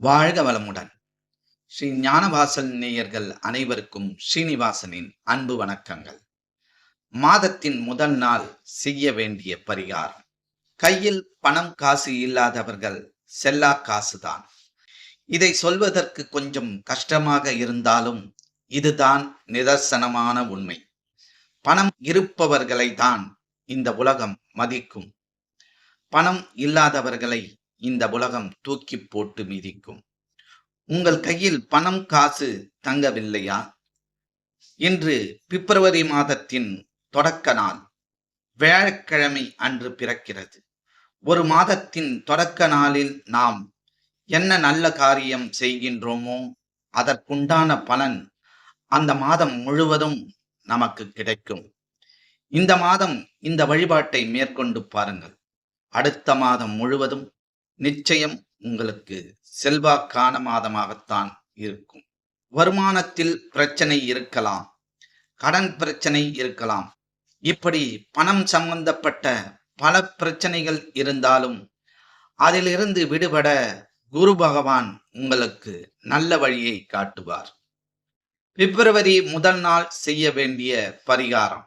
வாழ்க வளமுடன். ஸ்ரீ ஞானவாசல் நேயர்கள் அனைவருக்கும் ஸ்ரீனிவாசனின் அன்பு வணக்கங்கள். மாதத்தின் முதல் நாள் செய்ய வேண்டிய பரிகாரம். கையில் பணம் காசு இல்லாதவர்கள் செல்லா காசுதான். இதை சொல்வதற்கு கொஞ்சம் கஷ்டமாக இருந்தாலும் இதுதான் நிதர்சனமான உண்மை. பணம் இருப்பவர்களை தான் இந்த உலகம் மதிக்கும். பணம் இல்லாதவர்களை இந்த உலகம் தூக்கி போட்டு மிதிக்கும். உங்கள் கையில் பணம் காசு தங்கவில்லையா? இன்று பிப்ரவரி மாதத்தின் தொடக்க நாள். வியாழக்கிழமை அன்று பிறக்கிறது. ஒரு மாதத்தின் தொடக்க நாளில் நாம் என்ன நல்ல காரியம் செய்கின்றோமோ அதற்குண்டான பலன் அந்த மாதம் முழுவதும் நமக்கு கிடைக்கும். இந்த மாதம் இந்த வழிபாட்டை மேற்கொண்டு பாருங்கள். அடுத்த மாதம் முழுவதும் நிச்சயம் உங்களுக்கு செல்வாக்கான மாதமாகத்தான் இருக்கும். வருமானத்தில் பிரச்சனை இருக்கலாம். கடன் பிரச்சனை இருக்கலாம். இப்படி பணம் சம்பந்தப்பட்ட பல பிரச்சனைகள் இருந்தாலும் அதிலிருந்து விடுபட குரு பகவான் உங்களுக்கு நல்ல வழியை காட்டுவார். பிப்ரவரி முதல் நாள் செய்ய வேண்டிய பரிகாரம்.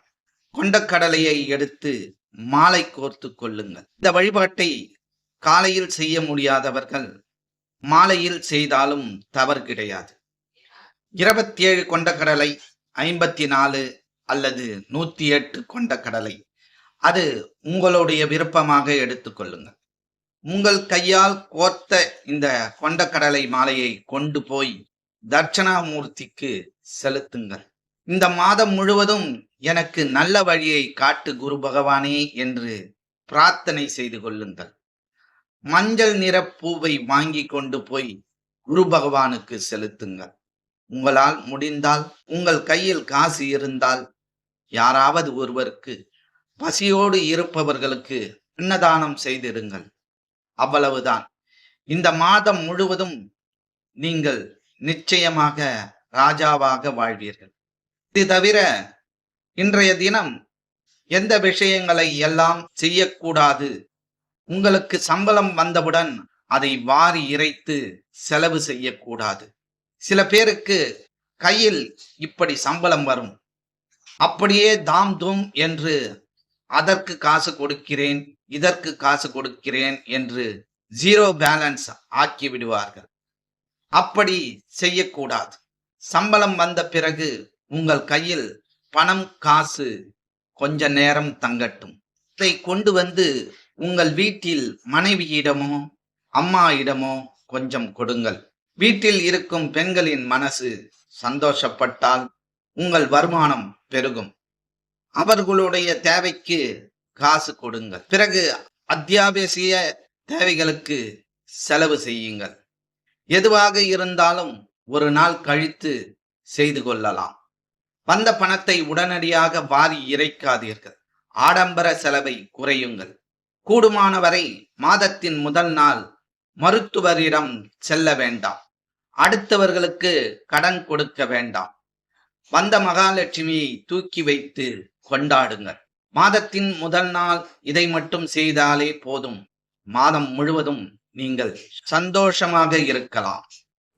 கொண்டக்கடலையை எடுத்து மாலை கோர்த்து கொள்ளுங்கள். இந்த வழிபாட்டை காலையில் செய்ய முடியாதவர்கள் மாலையில் செய்தாலும் தவறு கிடையாது. இருபத்தி ஏழு கொண்டக்கடலை ஐம்பத்தி நாலு அல்லது நூத்தி எட்டு கொண்டக்கடலை. அது உங்களுடைய விருப்பமாக எடுத்துக்கொள்ளுங்கள் உங்கள் கையால் கோர்த்த இந்த கொண்டக்கடலை மாலையை கொண்டு போய் தட்சணாமூர்த்திக்கு செலுத்துங்கள். இந்த மாதம் முழுவதும் எனக்கு நல்ல வழியை காட்டு குரு பகவானே என்று பிரார்த்தனை செய்து கொள்ளுங்கள். மஞ்சள் நிற பூவை வாங்கி கொண்டு போய் குரு பகவானுக்கு செலுத்துங்கள். உங்களால் முடிந்தால் உங்கள் கையில் காசு இருந்தால் யாராவது ஒருவருக்கு பசியோடு இருப்பவர்களுக்கு அன்னதானம் செய்திருங்கள். அவ்வளவுதான். இந்த மாதம் முழுவதும் நீங்கள் நிச்சயமாக ராஜாவாக வாழ்வீர்கள். இது தவிர இன்றைய தினம் எந்த விஷயங்களை எல்லாம் செய்யக்கூடாது உங்களுக்கு சம்பளம் வந்தவுடன் அதை வாரி இறைத்து செலவு செய்யக்கூடாது. சில பேருக்கு கையில் இப்படி சம்பளம் வரும். அப்படியே தாம் தூம் என்று அதற்கு காசு கொடுக்கிறேன் இதற்கு காசு கொடுக்கிறேன் என்று ஜீரோ பேலன்ஸ் ஆக்கி விடுவார்கள். அப்படி செய்யக்கூடாது. சம்பளம் வந்த பிறகு உங்கள் கையில் பணம் காசு கொஞ்ச நேரம் தங்கட்டும். இதை கொண்டு வந்து உங்கள் வீட்டில் மனைவியிடமோ அம்மாயிடமோ கொஞ்சம் கொடுங்கள். வீட்டில் இருக்கும் பெண்களின் மனசு சந்தோஷப்பட்டால் உங்கள் வருமானம் பெருகும். அவர்களுடைய தேவைக்கு காசு கொடுங்கள். பிறகு அத்தியாவசிய தேவைகளுக்கு செலவு செய்யுங்கள். எதுவாக இருந்தாலும் ஒரு நாள் கழித்து செய்து கொள்ளலாம். வந்த பணத்தை உடனடியாக வாரி இறைக்காதீர்கள். ஆடம்பர செலவை குறையுங்கள். கூடுமானவரை மாதத்தின் முதல் நாள் மருத்துவரிடம் செல்ல வேண்டாம். அடுத்தவர்களுக்கு கடன் கொடுக்க வேண்டாம். வந்த மகாலட்சுமியை தூக்கி வைத்து கொண்டாடுங்கள். மாதத்தின் முதல் நாள் இதை மட்டும் செய்தாலே போதும். மாதம் முழுவதும் நீங்கள் சந்தோஷமாக இருக்கலாம்.